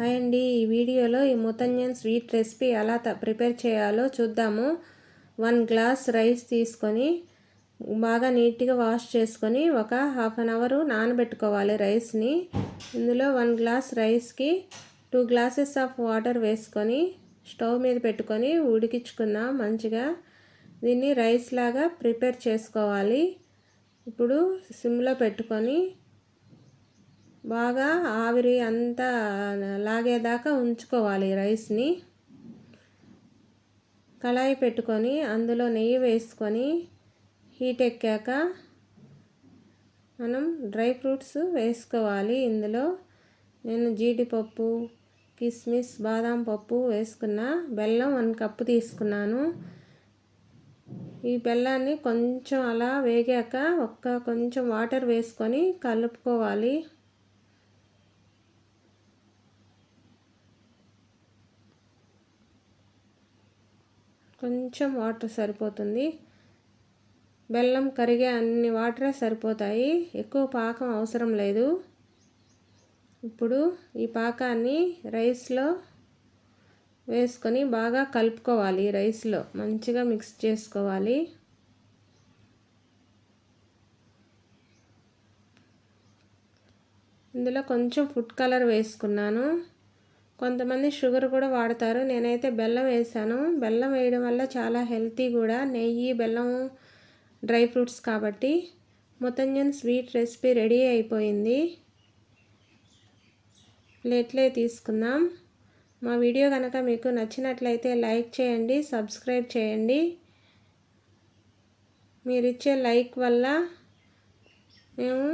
Hi అండి. ఈ వీడియోలో ఈ ముతంజన్ స్వీట్ రెసిపీ ఎలా ప్రిపేర్ చేయాలో చూద్దాము. వన్ గ్లాస్ రైస్ తీసుకొని బాగా నీట్గా వాష్ చేసుకొని ఒక హాఫ్ అన్ అవర్ నానబెట్టుకోవాలి రైస్ని. ఇందులో వన్ గ్లాస్ రైస్కి టూ గ్లాసెస్ ఆఫ్ వాటర్ వేసుకొని స్టవ్ మీద పెట్టుకొని ఉడికించుకుందాం మంచిగా. దీన్ని రైస్ లాగా ప్రిపేర్ చేసుకోవాలి. ఇప్పుడు సిమ్లో పెట్టుకొని బాగా ఆవిరి అంతా లాగేదాకా ఉంచుకోవాలి రైస్ని. కళాయి పెట్టుకొని అందులో నెయ్యి వేసుకొని హీట్ ఎక్కాక మనం డ్రై ఫ్రూట్స్ వేసుకోవాలి. ఇందులో నేను జీడిపప్పు కిస్మిస్ బాదాం పప్పు వేసుకున్న బెల్లం వన్ కప్పు తీసుకున్నాను. ఈ బెల్లాన్ని కొంచెం అలా వేగాక ఒక్క కొంచెం వాటర్ వేసుకొని కలుపుకోవాలి. కొంచెం వాటర్ సరిపోతుంది. బెల్లం కరిగే అన్ని వాటరే సరిపోతాయి. ఎక్కువ పాకం అవసరం లేదు. ఇప్పుడు ఈ పాకాన్ని రైస్లో వేసుకొని బాగా కలుపుకోవాలి రైస్లో. మంచిగా మిక్స్ చేసుకోవాలి. ఇందులో కొంచెం ఫుడ్ కలర్ వేసుకున్నాను. కొంతమంది షుగర్ కూడా వాడతారు. నేనైతే బెల్లం వేసాను. బెల్లం వేయడం వల్ల చాలా హెల్తీ కూడా. నెయ్యి బెల్లం డ్రై ఫ్రూట్స్ కాబట్టి ముతంజన్ స్వీట్ రెసిపీ రెడీ అయిపోయింది. ప్లేట్లే తీసుకుందాం. మా వీడియో కనుక మీకు నచ్చినట్లయితే లైక్ చేయండి సబ్స్క్రైబ్ చేయండి. మీరు ఇచ్చే లైక్ వల్ల మేము